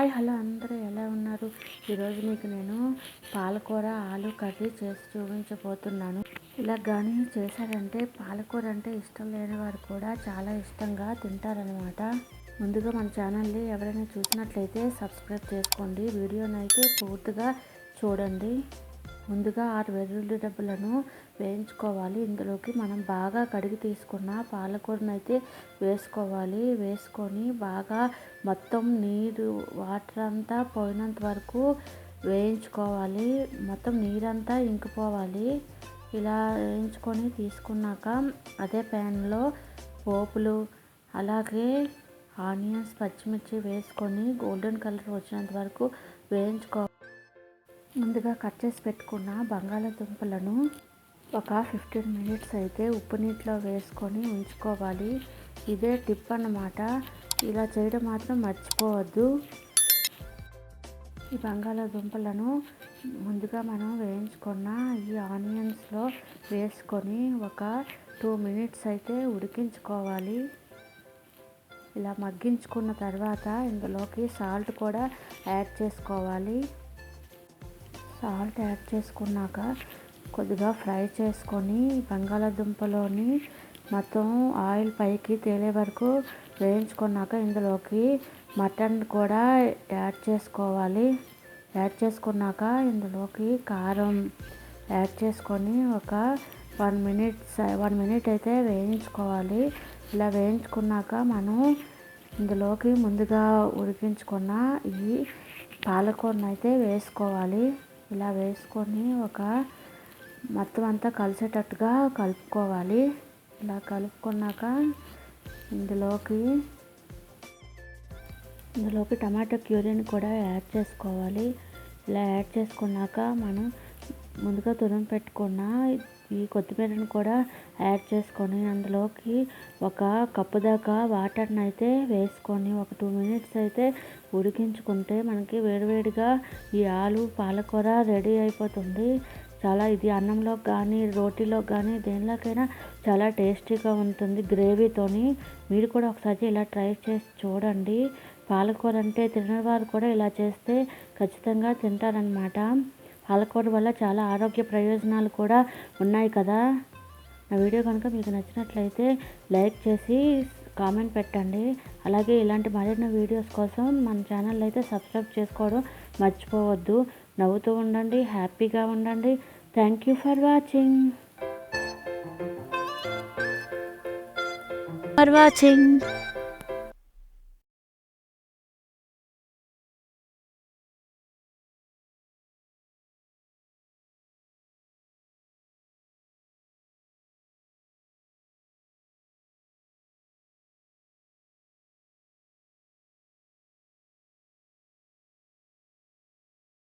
Hi hello అందరూ ఎలా ఉన్నారు? ఈరోజు మీకు నేను పాలకూర ఆలు కర్రీ చేసి చూపించబోతున్నాను. ఇలా కానీ చేశారంటే పాలకూర అంటే ఇష్టం లేని వారు కూడా చాలా ఇష్టంగా తింటారనమాట ముందుగా మన ఛానల్ని ఎవరైనా చూసినట్లయితే సబ్స్క్రైబ్ చేసుకోండి. వీడియోనైతే పూర్తిగా చూడండి. ముందుగా ఆరు వెల్లుల్లి డబ్బులను వేయించుకోవాలి. ఇందులోకి మనం బాగా కడిగి తీసుకున్న పాలకూరను అయితే వేసుకోవాలి. వేసుకొని బాగా మొత్తం నీరు వాటర్ అంతా పోయినంత వరకు వేయించుకోవాలి. మొత్తం నీరంతా ఇంకిపోవాలి. ఇలా వేయించుకొని తీసుకున్నాక అదే ప్యాన్లో పోపులు అలాగే ఆనియన్స్ పచ్చిమిర్చి వేసుకొని గోల్డెన్ కలర్ వచ్చినంత వరకు వేయించుకో ముందుగా కట్ చేసి పెట్టుకున్న బంగాళాదుంపలను ఒక ఫిఫ్టీన్ మినిట్స్ అయితే ఉప్పు నీటిలో వేసుకొని ఉంచుకోవాలి. ఇదే టిప్ అన్నమాట. ఇలా చేయడం మాత్రం మర్చిపోవద్దు. ఈ బంగాళాదుంపలను ముందుగా మనం వేయించుకున్న ఈ ఆనియన్స్లో వేసుకొని ఒక టూ మినిట్స్ అయితే ఉడికించుకోవాలి. ఇలా మగ్గించుకున్న తర్వాత ఇందులోకి సాల్ట్ కూడా యాడ్ చేసుకోవాలి. సాల్ట్ యాడ్ చేసుకున్నాక కొద్దిగా ఫ్రై చేసుకొని బంగాళాదుంపలోని మొత్తం ఆయిల్ పైకి తేలే వరకు వేయించుకున్నాక ఇందులోకి మటన్ కూడా యాడ్ చేసుకోవాలి. యాడ్ చేసుకున్నాక ఇందులోకి కారం యాడ్ చేసుకొని ఒక వన్ మినిట్ వన్ మినిట్ అయితే వేయించుకోవాలి. ఇలా వేయించుకున్నాక మనం ఇందులోకి ముందుగా ఉడికించుకున్న ఈ పాలకూరను అయితే వేసుకోవాలి. ఇలా వేసుకొని ఒక మొత్తం అంతా కలిసేటట్టుగా కలుపుకోవాలి. ఇలా కలుపుకున్నాక ఇందులోకి ఇందులోకి టమాటో క్యూరీని కూడా యాడ్ చేసుకోవాలి. ఇలా యాడ్ చేసుకున్నాక మనం ముందుగా తురిమి పెట్టుకున్న ఈ కొత్తిమీరను కూడా యాడ్ చేసుకొని అందులోకి ఒక కప్పు దాకా వాటర్ని అయితే వేసుకొని ఒక టూ మినిట్స్ అయితే ఉడికించుకుంటే మనకి వేడివేడిగా ఈ ఆలు పాలకూర రెడీ అయిపోతుంది. చాలా ఇది అన్నంలో కానీ రోటీలో కానీ దేనిలోకైనా చాలా టేస్టీగా ఉంటుంది గ్రేవీతోని. మీరు కూడా ఒకసారి ఇలా ట్రై చేసి చూడండి. పాలకూర అంటే తినని వారు కూడా ఇలా చేస్తే ఖచ్చితంగా తింటారనమాట పాలకూర వల్ల చాలా ఆరోగ్య ప్రయోజనాలు కూడా ఉన్నాయి కదా. నా వీడియో కనుక మీకు నచ్చినట్లయితే లైక్ చేసి కామెంట్ పెట్టండి. అలాగే ఇలాంటి మరిన్ని వీడియోస్ కోసం మన ఛానల్ అయితే సబ్స్క్రైబ్ చేసుకోవడం మర్చిపోవద్దు. నవ్వుతూ ఉండండి హ్యాపీగా ఉండండి. Thank you for watching. For watching.